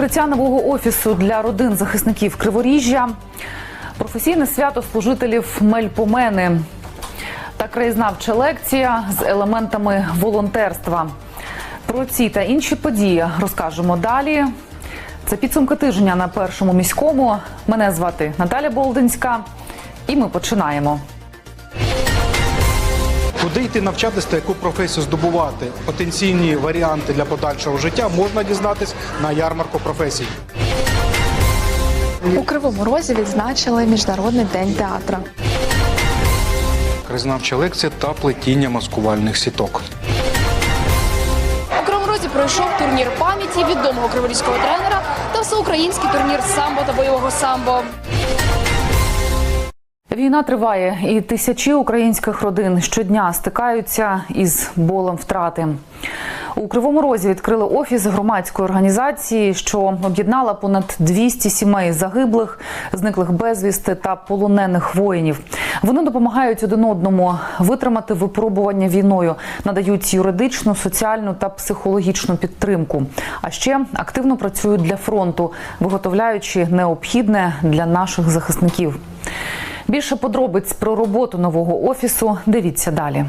Відкриття нового офісу для родин захисників Криворіжжя, професійне свято служителів Мельпомени та краєзнавча лекція з елементами волонтерства. Про ці та інші події розкажемо далі. Це підсумки тижня на першому міському. Мене звати Наталя Болдинська, і ми починаємо. Куди йти навчатись та яку професію здобувати? Потенційні варіанти для подальшого життя можна дізнатись на ярмарку професій. У Кривому Розі відзначили Міжнародний день театру. Краєзнавча лекція та плетіння маскувальних сіток. У Кривому Розі пройшов турнір пам'яті відомого криворізького тренера та всеукраїнський турнір самбо та бойового самбо. Війна триває, і тисячі українських родин щодня стикаються із болем втрати. У Кривому Розі відкрили офіс громадської організації, що об'єднала понад 200 сімей загиблих, зниклих безвісти та полонених воїнів. Вони допомагають один одному витримати випробування війною, надають юридичну, соціальну та психологічну підтримку. А ще активно працюють для фронту, виготовляючи необхідне для наших захисників. Більше подробиць про роботу нового офісу дивіться далі.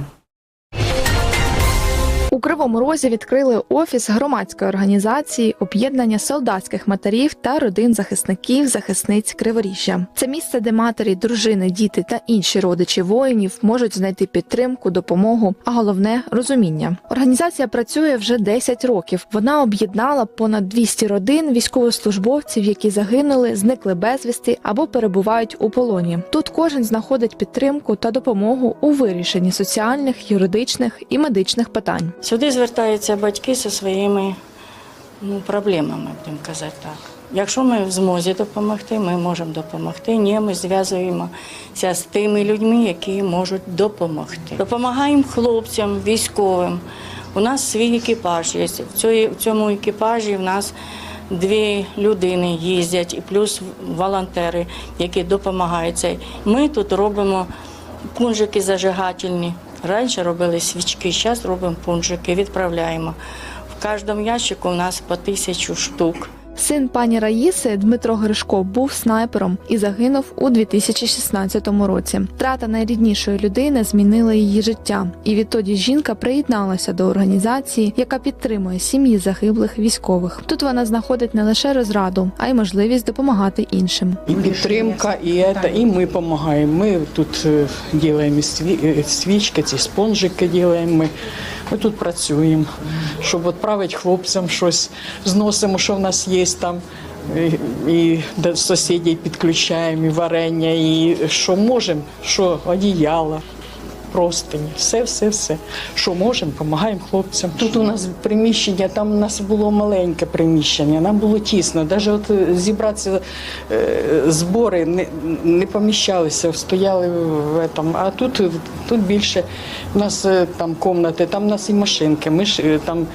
Кривому Розі відкрили офіс громадської організації об'єднання солдатських матерів та родин захисників захисниць Криворіжжя. Це місце, де матері, дружини, діти та інші родичі воїнів можуть знайти підтримку, допомогу, а головне розуміння. Організація працює вже 10 років. Вона об'єднала понад 200 родин військовослужбовців, які загинули, зникли безвісти або перебувають у полоні. Тут кожен знаходить підтримку та допомогу у вирішенні соціальних, юридичних і медичних питань. Сюди звертаються батьки зі своїми ну, проблемами, будемо казати так. Якщо ми в змозі допомогти, ми можемо допомогти. Ні, ми зв'язуємося з тими людьми, які можуть допомогти. Допомагаємо хлопцям, військовим. У нас свій екіпаж є. В цьому екіпажі в нас дві людини їздять, і плюс волонтери, які допомагають. Ми тут робимо пунжики зажигательні. Раніше робили свічки, зараз робимо пунжики, відправляємо. В кожному ящику у нас по тисячу штук. Син пані Раїси Дмитро Гришко був снайпером і загинув у 2016 році. Втрата найріднішої людини змінила її життя, і відтоді жінка приєдналася до організації, яка підтримує сім'ї загиблих військових. Тут вона знаходить не лише розраду, а й можливість допомагати іншим. И підтримка, і это, і ми допомагаємо. Ми тут е, робимо е, свічки, ці спонжики робимо. Ми, ми тут працюємо, щоб відправити хлопцям щось, зносимо, що в нас є там. І, і до сусідів підключаємо, і варення, і що можемо, що одіяла, простині, все, все, все. Що можемо, допомагаємо хлопцям. Тут у нас приміщення, там у нас було маленьке приміщення, нам було тісно. Навіть от е, зібратися е, збори не, не поміщалися, стояли в этом. А тут, тут більше у нас е, там комнати, там у нас і машинки. Ми ж там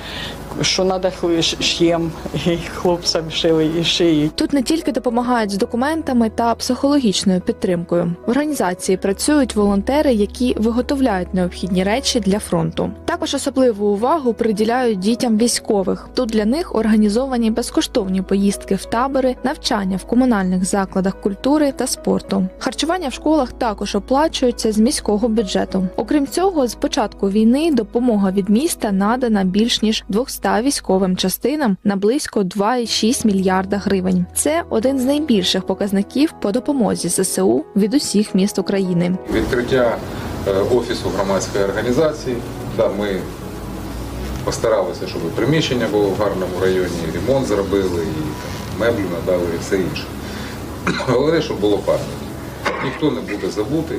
що треба ш'єм, і хлопцям шили і шиють. Тут не тільки допомагають з документами та психологічною підтримкою. В організації працюють волонтери, які виготовляють необхідні речі для фронту. Також особливу увагу приділяють дітям військових. Тут для них організовані безкоштовні поїздки в табори, навчання в комунальних закладах культури та спорту. Харчування в школах також оплачуються з міського бюджету. Окрім цього, з початку війни допомога від міста надана більш ніж 200 військовим частинам на близько 2,6 мільярда гривень. Це один з найбільших показників по допомозі ЗСУ від усіх міст України. Відкриття е, офісу громадської організації. Да, ми постаралися, щоб приміщення було в гарному районі, ремонт зробили, і там, надали, і все інше. Головне, щоб було пам'ять. Ніхто не буде забутий,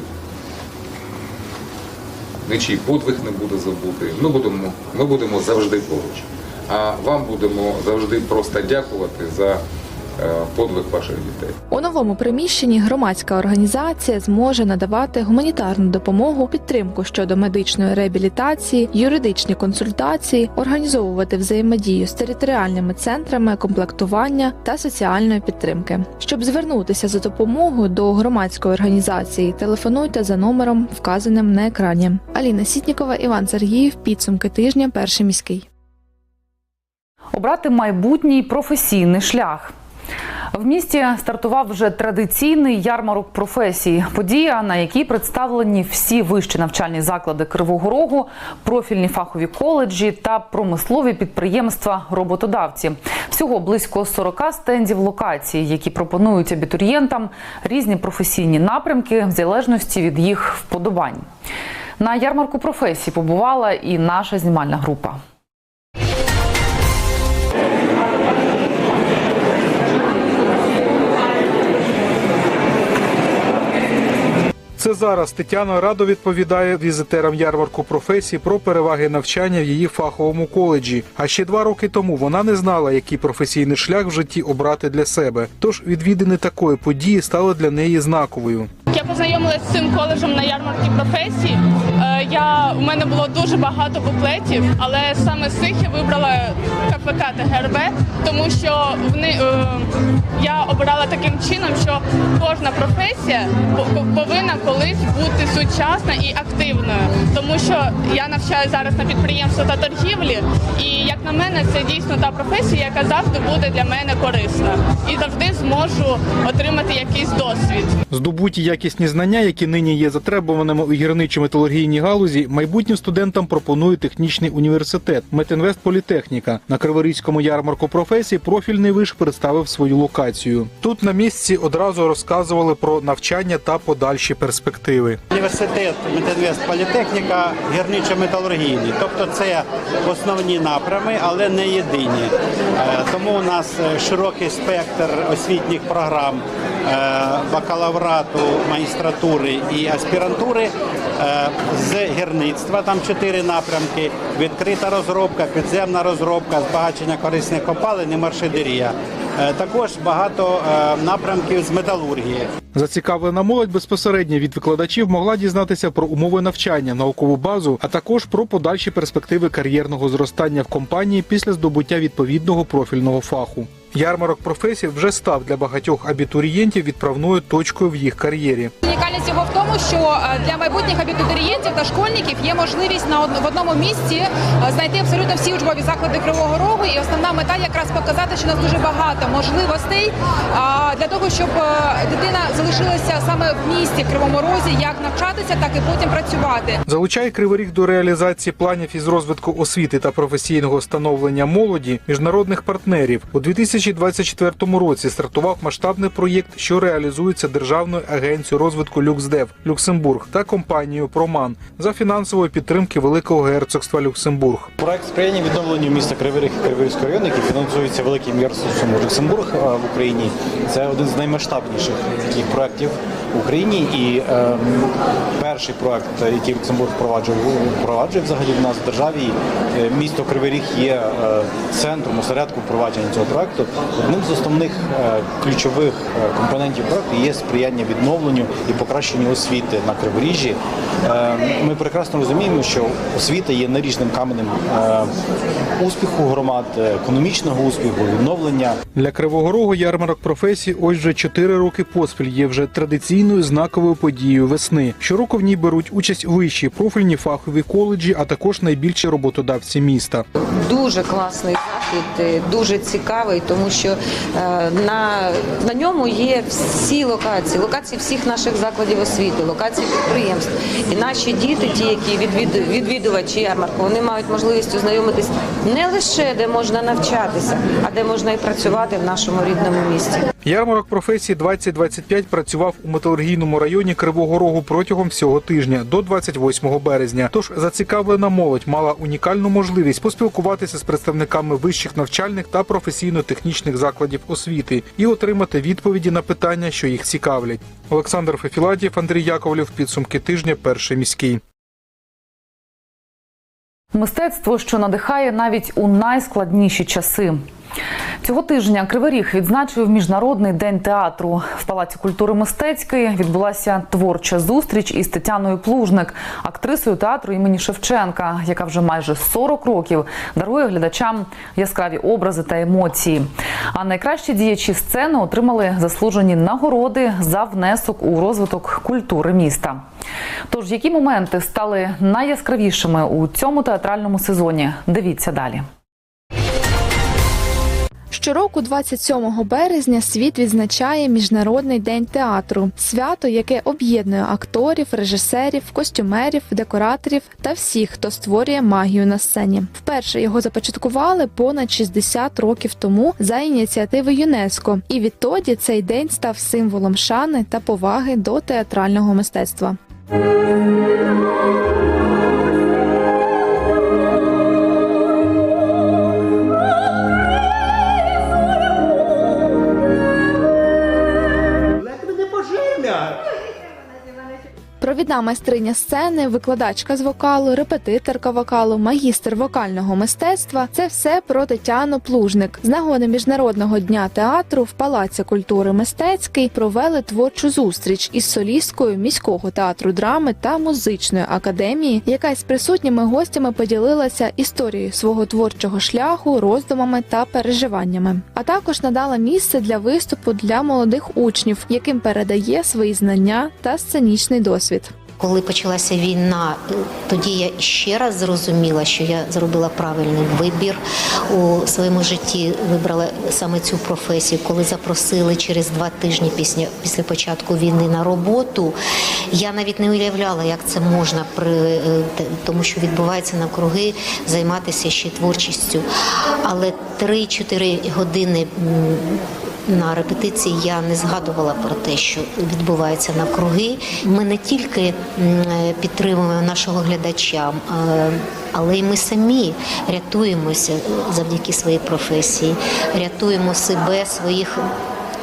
нічий подвиг не буде забутий. Ми будемо, ми будемо завжди поруч. А вам будемо завжди просто дякувати за подвиг ваших дітей. У новому приміщенні громадська організація зможе надавати гуманітарну допомогу, підтримку щодо медичної реабілітації, юридичні консультації, організовувати взаємодію з територіальними центрами комплектування та соціальної підтримки. Щоб звернутися за допомогою до громадської організації, телефонуйте за номером, вказаним на екрані. Аліна Сітнікова, Іван Сергіїв. Підсумки тижня. Перший міський. Обрати майбутній професійний шлях. В місті стартував вже традиційний ярмарок професій. Подія, на якій представлені всі вищі навчальні заклади Кривого Рогу, профільні фахові коледжі та промислові підприємства роботодавці. Всього близько 40 стендів локацій, які пропонують абітурієнтам різні професійні напрямки в залежності від їх вподобань. На ярмарку професій побувала і наша знімальна група. Це зараз Тетяна радо відповідає візитерам ярмарку професій про переваги навчання в її фаховому коледжі. А ще два роки тому вона не знала, який професійний шлях в житті обрати для себе. Тож відвідини такої події стали для неї знаковою. Я познайомилася з цим коледжем на ярмарці професій. Е, Я у мене було дуже багато буклетів, але саме з цих я вибрала КПК та ГРБ, тому що вони е, я обирала таким чином, що кожна професія повинна колись бути сучасна і активною, тому що я навчаю зараз на підприємство та торгівлі, і як на мене, це дійсно та професія, яка завжди буде для мене корисна і завжди зможу отримати якийсь досвід. Здобуті якісні знання, які нині є затребуваними у гірничо-металургійній галузі, майбутнім студентам пропонує технічний університет Метинвест Політехніка. На Криворізькому ярмарку професій профільний виш представив свою локацію. Тут на місці одразу розказували про навчання та подальші перспективи. Університет Метинвест Політехніка гірничо-металургійний. Тобто це основні напрями, але не єдині. Е, Тому у нас е, широкий спектр освітніх програм бакалаврату, магістратури і аспірантури. Е, З гірництва там чотири напрямки: відкрита розробка, підземна розробка, збагачення корисних копалин і маршедерія. Е, Також багато е, напрямків з металургії. Зацікавлена молодь безпосередньо від викладачів могла дізнатися про умови навчання, наукову базу, а також про подальші перспективи кар'єрного зростання в компанії після здобуття відповідного профільного фаху. Ярмарок професій вже став для багатьох абітурієнтів відправною точкою в їх кар'єрі. Унікальність його в тому, що е, для майбутніх абітурієнтів та школьників є можливість на в одному місці е, знайти абсолютно всі учбові заклади Кривого Рогу. І основна мета якраз показати, що у нас дуже багато можливостей для того, щоб е, дитина залишилася саме в місті Кривому Розі, як навчатися, так і потім працювати. Залучає Кривий Ріг до реалізації планів із розвитку освіти та професійного становлення молоді міжнародних партнерів. У 2024 році стартував масштабний проєкт, що реалізується Державною агенцією розвитку Люксдев Люксембург та компанією Проман за фінансової підтримки Великого герцогства Люксембург. Проект сприяння відновленню міста Кривий Кривийського району, який фінансується великим герцогством Люксембург в Україні. Це один з наймасштабніших таких проєктів Україні. І е, перший проект, який Люксембург впроваджує, впроваджує взагалі в нас в державі. Е, Місто Кривий Ріг є е, центром осередку впровадження цього проекту. Одним з основних е, ключових е, компонентів проекту є сприяння відновленню і покращенню освіти на Криворіжжі. Е, Ми прекрасно розуміємо, що освіта є наріжним каменем е, успіху громад, економічного успіху, відновлення. Для Кривого Рогу ярмарок професій ось вже 4 роки поспіль є вже традиційною знаковою подією весни. Щороку в ній беруть участь вищі профільні фахові коледжі, а також найбільші роботодавці міста. Дуже класний захід, е, дуже цікавий, тому що е, на, на ньому є всі локації, локації всіх наших закладів освіти, локації підприємств. І наші діти, ті, які відвід, відвідувачі ярмарку, вони мають можливість ознайомитись не лише де можна навчатися, а де можна і працювати в нашому рідному місті. Ярмарок професій 2025 працював у металургійному районі Кривого Рогу протягом всього тижня до 28 березня. Тож зацікавлена молодь мала унікальну можливість поспілкуватися з представниками вищих навчальних та професійно-технічних закладів освіти і отримати відповіді на питання, що їх цікавлять. Олександр Фефілатів, Андрій Яковлів. Підсумки тижня. Перший міський. Мистецтво, що надихає навіть у найскладніші часи. Цього тижня Кривий Ріг відзначив міжнародний день театру. В Палаці культури мистецької відбулася творча зустріч із Тетяною Плужник, актрисою театру імені Шевченка, яка вже майже 40 років дарує глядачам яскраві образи та емоції. А найкращі діячі сцени отримали заслужені нагороди за внесок у розвиток культури міста. Тож, які моменти стали найяскравішими у цьому театральному сезоні? Дивіться далі. Щороку, 27 березня, світ відзначає Міжнародний день театру, свято, яке об'єднує акторів, режисерів, костюмерів, декораторів та всіх, хто створює магію на сцені. Вперше його започаткували понад 60 років тому за ініціативи ЮНЕСКО, і відтоді цей день став символом шани та поваги до театрального мистецтва. Провідна майстриня сцени, викладачка з вокалу, репетиторка вокалу, магістр вокального мистецтва це все про Тетяну Плужник. З нагоди міжнародного дня театру в Палаці культури мистецький провели творчу зустріч із солісткою міського театру драми та музичної академії, яка із присутніми гостями поділилася історією свого творчого шляху, роздумами та переживаннями. А також надала місце для виступу для молодих учнів, яким передає свої знання та сценічний досвід. Коли почалася війна, тоді я ще раз зрозуміла, що я зробила правильний вибір у своєму житті. Вибрала саме цю професію. Коли запросили через два тижні після, після початку війни на роботу, я навіть не уявляла, як це можна при е, тому, що відбувається навкруги, займатися ще творчістю. Але 3-4 години. На репетиції я не згадувала про те, що відбувається навкруги. Ми не тільки підтримуємо нашого глядача, е, але й ми самі рятуємося завдяки своїй професії, рятуємо себе, своїх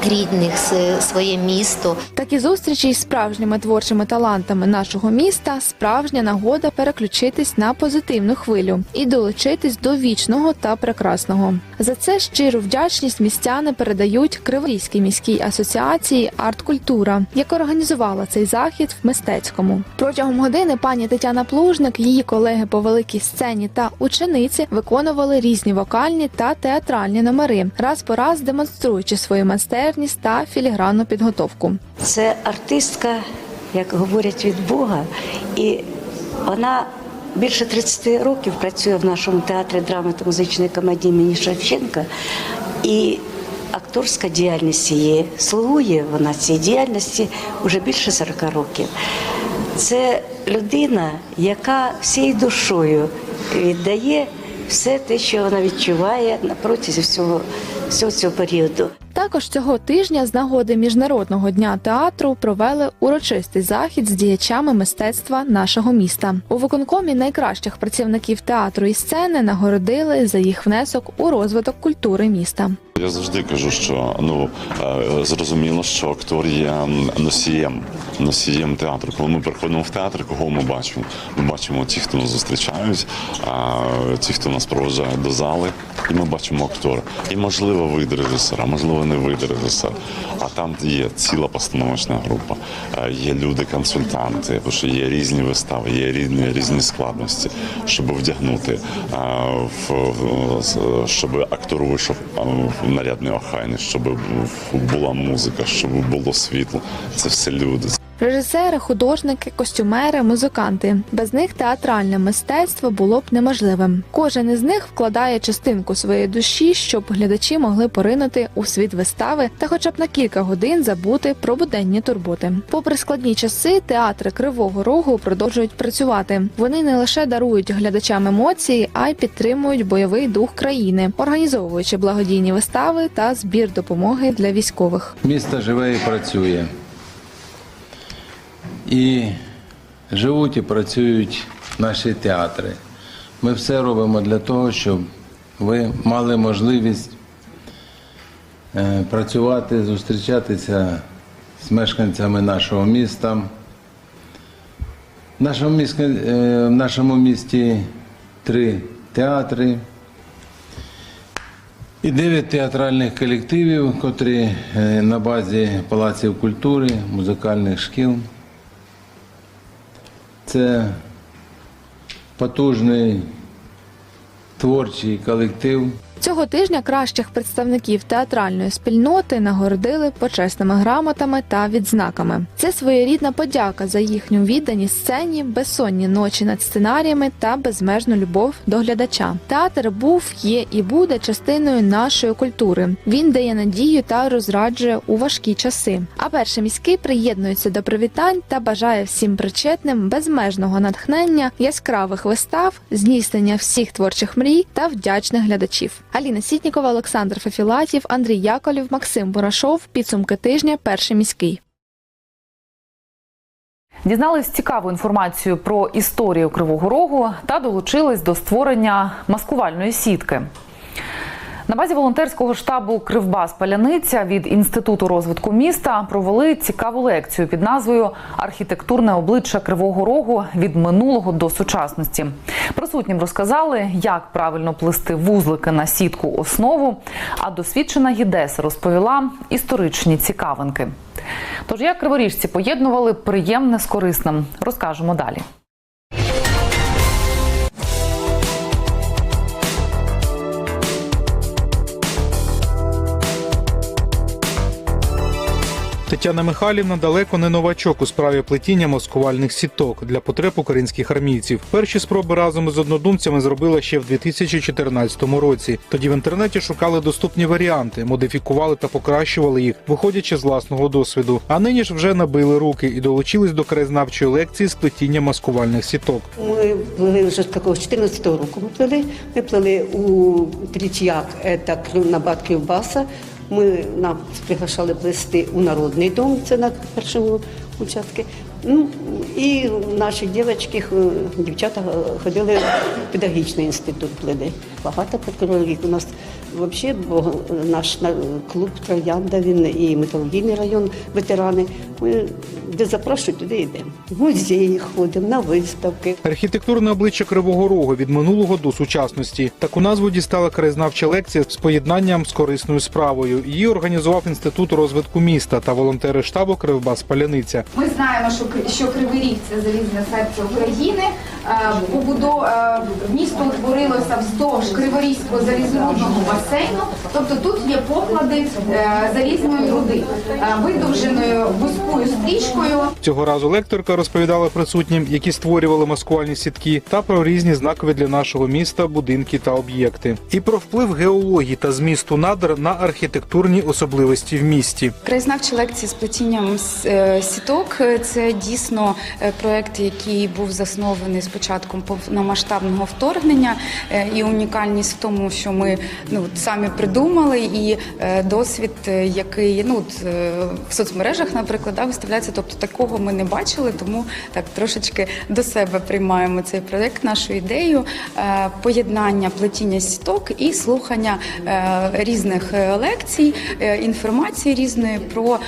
рідних, своє місто. Такі зустрічі із справжніми творчими талантами нашого міста справжня нагода переключитись на позитивну хвилю і долучитись до вічного та прекрасного. За це щиру вдячність містяни передають Криворізькій міській асоціації Арт-культура, яка організувала цей захід в мистецькому. Протягом години пані Тетяна Плужник, її колеги по великій сцені та учениці виконували різні вокальні та театральні номери, раз по раз демонструючи свою майстерність та філігранну підготовку. Це артистка, як говорять від Бога, і вона більше 30 років працює в нашому театрі драми та музичної комедії імені Шевченка. І акторська діяльність її слугує вона цій діяльності вже більше 40 років. Це людина, яка всією душою віддає все те, що вона відчуває протязі всього, всього цього періоду. Також цього тижня з нагоди міжнародного дня театру провели урочистий захід з діячами мистецтва нашого міста. У виконкомі найкращих працівників театру і сцени нагородили за їх внесок у розвиток культури міста. Я завжди кажу, що ну е, зрозуміло, що актор є носієм, носієм театру. Коли ми приходимо в театр, кого ми бачимо? Ми бачимо ті, хто нас зустрічають, а ті, хто нас проводжає до зали, і ми бачимо актора. І можливо вийде режисер, а можливо не вийде режисер. А там є ціла постановочна група, е, є люди-консультанти, тому що є різні вистави, є різні різні складності, щоб вдягнути, е, щоб актор вийшов е, в нарядний охайний, щоб була музика, щоб було світло. Це все люди. Режисери, художники, костюмери, музиканти. Без них театральне мистецтво було б неможливим. Кожен із них вкладає частинку своєї душі, щоб глядачі могли поринути у світ вистави та, хоча б на кілька годин, забути про буденні турботи. Попри складні часи, театри Кривого Рогу продовжують працювати. Вони не лише дарують глядачам емоції, а й підтримують бойовий дух країни, організовуючи благодійні вистави та збір допомоги для військових. Місто живе і працює. І живуть і працюють наші театри. Ми все робимо для того, щоб ви мали можливість е, працювати, зустрічатися з мешканцями нашого міста. В нашому місті, в нашому місті три театри. І дев'ять театральних колективів, котрі е, на базі палаців культури, музикальних шкіл. Це потужний творчий колектив. Цього тижня кращих представників театральної спільноти нагородили почесними грамотами та відзнаками. Це своєрідна подяка за їхню відданість сцені, безсонні ночі над сценаріями та безмежну любов до глядача. Театр був, є і буде частиною нашої культури. Він дає надію та розраджує у важкі часи. А перший міський приєднується до привітань та бажає всім причетним безмежного натхнення, яскравих вистав, здійснення всіх творчих мрій та вдячних глядачів. Аліна Сітнікова, Олександр Фефілатів, Андрій Яковлів, Максим Бурашов. Підсумки тижня. Перший міський. Дізнались цікаву інформацію про історію Кривого Рогу та долучились до створення маскувальної сітки. На базі волонтерського штабу Кривбас Паляниця від інституту розвитку міста провели цікаву лекцію під назвою Архітектурне обличчя Кривого Рогу від минулого до сучасності. Присутнім розказали, як правильно плести вузлики на сітку основу. А досвідчена гідеса розповіла історичні цікавинки. Тож як криворіжці поєднували приємне з корисним, розкажемо далі. Тетяна Михайлівна далеко не новачок у справі плетіння маскувальних сіток для потреб українських армійців. Перші спроби разом із однодумцями зробила ще в 2014 році. Тоді в інтернеті шукали доступні варіанти, модифікували та покращували їх, виходячи з власного досвіду. А нині ж вже набили руки і долучились до краєзнавчої лекції з плетіння маскувальних сіток. Ми плели вже з такого 14-го року. Ми плели. Ми плели у Тріч'як, це Набат Кривбаса. Ми нас приглашали плести у Народний дом, це на першому участку. Ну і наші дівчатки, х- дівчата ходили в педагогічний інститут плели. Багато прокурорів. У нас взагалі бо наш на- клуб Троянда, він і металургійний район, ветерани. Ми де запрошують, туди йдемо. В музеї ходимо, на виставки. Архітектурне обличчя Кривого Рогу від минулого до сучасності. Таку назву дістала краєзнавча лекція з поєднанням з корисною справою. Її організував інститут розвитку міста та волонтери штабу Кривбас Паляниця. Ми знаємо, що Кри- що Кривий Ріг це залізне серце України. Е, е, місто утворилося вздовж Криворізького залізнорудного басейну. Тобто тут є поклади е, залізної руди, видовженою вузькою стрічкою. Цього разу лекторка розповідала присутнім, які створювали маскувальні сітки, та про різні знакові для нашого міста будинки та об'єкти, і про вплив геології та змісту надр на архітектурні особливості в місті. Краєзнавчі лекції з плетінням сіток це дійсно проект, який був заснований з початком повномасштабного вторгнення. Е, І унікальність в тому, що ми ну самі придумали, і е, досвід, е, який ну в соцмережах, наприклад, да, виставляється. Тобто такого ми не бачили, тому так трошечки до себе приймаємо цей проект, нашу ідею поєднання плетіння сіток і слухання різних лекцій, інформації різної про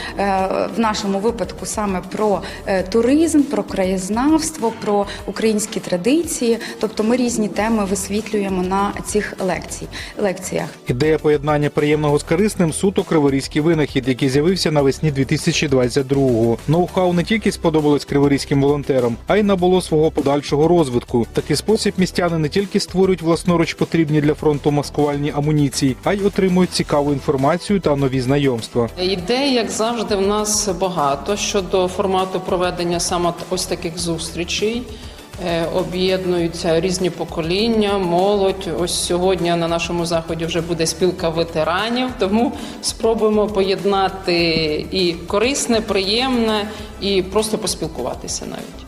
в нашому випадку саме про туризм, про краєзнавство, про українські традиції. Тобто ми різні теми висвітлюємо на цих лекцій, лекціях. Ідея поєднання приємного з корисним суто криворізький винахід, який з'явився навесні 2022-го. Ноу-хау не тільки сподобалось криворізьким волонтерам, а й набуло свого подальшого розвитку. Такий спосіб містяни не тільки створюють власноруч потрібні для фронту маскувальні амуніції, а й отримують цікаву інформацію та нові знайомства. Ідей, як завжди, в нас багато щодо формату проведення саме ось таких зустрічей. Е, Об'єднуються різні покоління, молодь. Ось сьогодні на нашому заході вже буде спілка ветеранів, тому спробуємо поєднати і корисне, приємне, і просто поспілкуватися навіть.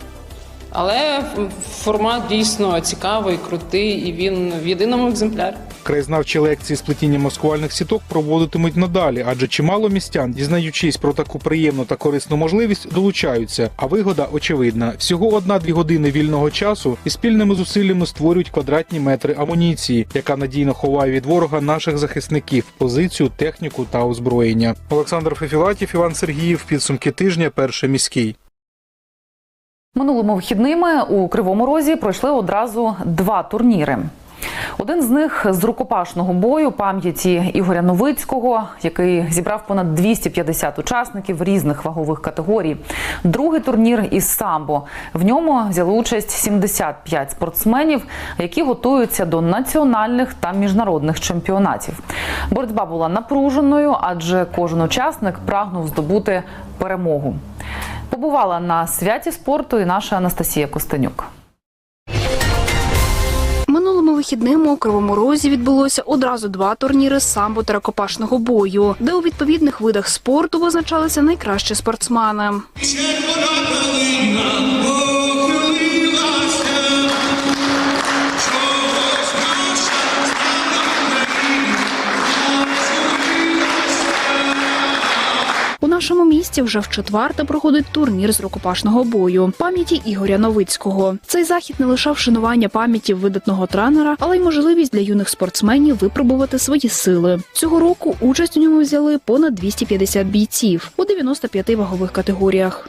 Але формат дійсно цікавий, крутий, і він в єдиному екземплярі. Краєзнавчі лекції з плетіння маскувальних сіток проводитимуть надалі, адже чимало містян, дізнаючись про таку приємну та корисну можливість, долучаються. А вигода очевидна: всього одна-дві години вільного часу і спільними зусиллями створюють квадратні метри амуніції, яка надійно ховає від ворога наших захисників, позицію, техніку та озброєння. Олександр Фефілатів, Іван Сергіїв. Підсумки тижня. Перший міський. Минулими вихідними у Кривому Розі пройшли одразу два турніри. Один з них з рукопашного бою пам'яті Ігоря Новицького, який зібрав понад 250 учасників різних вагових категорій. Другий турнір із самбо. В ньому взяли участь 75 спортсменів, які готуються до національних та міжнародних чемпіонатів. Боротьба була напруженою, адже кожен учасник прагнув здобути перемогу. Побувала на святі спорту і наша Анастасія Костенюк. Вихідними у Кривому Розі відбулося одразу два турніри з самбо та рукопашного бою, де у відповідних видах спорту визначалися найкращі спортсмени. У нашому місті вже в четверте проходить турнір з рукопашного бою пам'яті Ігоря Новицького. Цей захід не лише вшанування пам'яті видатного тренера, але й можливість для юних спортсменів випробувати свої сили. Цього року участь у ньому взяли понад 250 бійців у 95 вагових категоріях.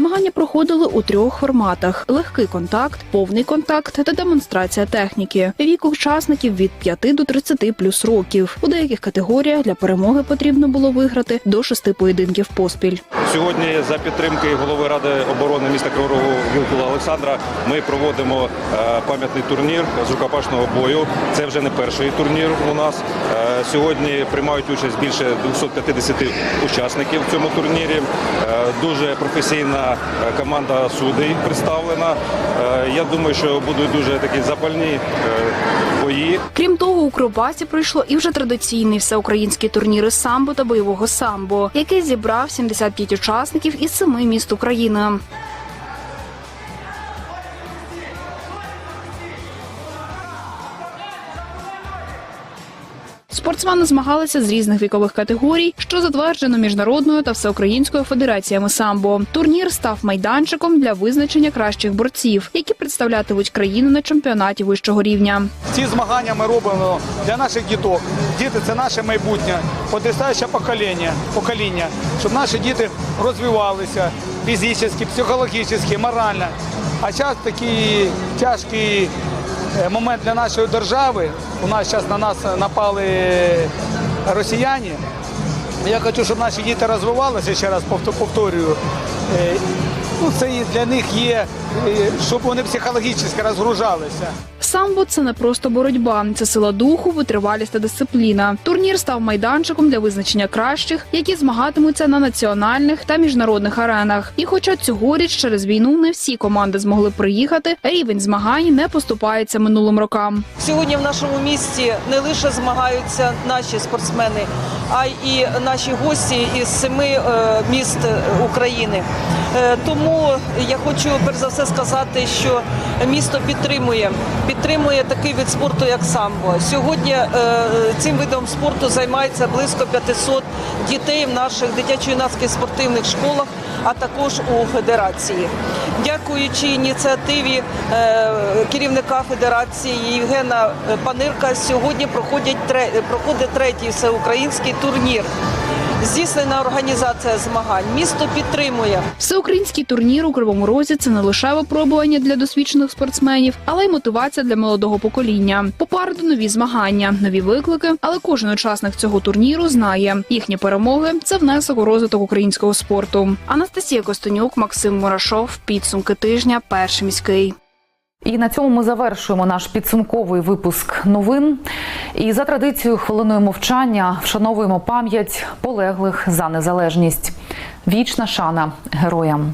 Змагання проходили у трьох форматах: легкий контакт, повний контакт та демонстрація техніки. Вік учасників від 5 до 30 плюс років. У деяких категоріях для перемоги потрібно було виграти до шести поєдинків поспіль. Сьогодні за підтримки голови ради оборони міста Кривого Вілкула Олександра ми проводимо е, пам'ятний турнір з рукопашного бою. Це вже не перший турнір у нас. Е, Сьогодні приймають участь більше 250 учасників в цьому турнірі. Е, Дуже професійна команда судей представлена. Е, Я думаю, що будуть дуже такі запальні е, бої. Крім того, у Кробасі пройшло і вже традиційний всеукраїнський турнір самбо та бойового самбо, який зібрав 75 учасників із семи міст України. Спортсмени змагалися з різних вікових категорій, що затверджено міжнародною та всеукраїнською федераціями самбо. Турнір став майданчиком для визначення кращих борців, які представлятимуть країну на чемпіонаті вищого рівня. Ці змагання ми робимо для наших діток. Діти це наше майбутнє, подростаюче покоління, покоління, щоб наші діти розвивалися фізично, психологічно, морально. А такий тяжкий е, момент для нашої держави. У нас зараз на нас напали росіяни. Я хочу, щоб наші діти розвивалися, ще раз повтор- повторюю. Е, Ну, це і для них є, е, щоб вони психологічно розгружалися. Самбо це не просто боротьба, це сила духу, витривалість та дисципліна. Турнір став майданчиком для визначення кращих, які змагатимуться на національних та міжнародних аренах. І хоча цьогоріч через війну не всі команди змогли приїхати, рівень змагань не поступається минулим рокам. Сьогодні в нашому місті не лише змагаються наші спортсмени, а й наші гості із семи е, міст України. Е, Тому я хочу перш за все сказати, що місто підтримує підтримує такий вид спорту, як самбо. Сьогодні е, цим видом спорту займається близько 500 дітей в наших дитячо-юнацьких спортивних школах, а також у федерації. Дякуючи ініціативі е, керівника федерації Євгена Панирка, сьогодні проходять проходить третій всеукраїнський турнір. Здійснена організація змагань. Місто підтримує. Всеукраїнський турнір у Кривому Розі це не лише випробування для досвідчених спортсменів, але й мотивація для молодого покоління. Попереду нові змагання, нові виклики. Але кожен учасник цього турніру знає, їхні перемоги це внесок у розвиток українського спорту. Анастасія Костенюк, Максим Мурашов. Підсумки тижня. Перший міський. І на цьому ми завершуємо наш підсумковий випуск новин. І за традицією хвилиною мовчання вшановуємо пам'ять полеглих за незалежність. Вічна шана героям.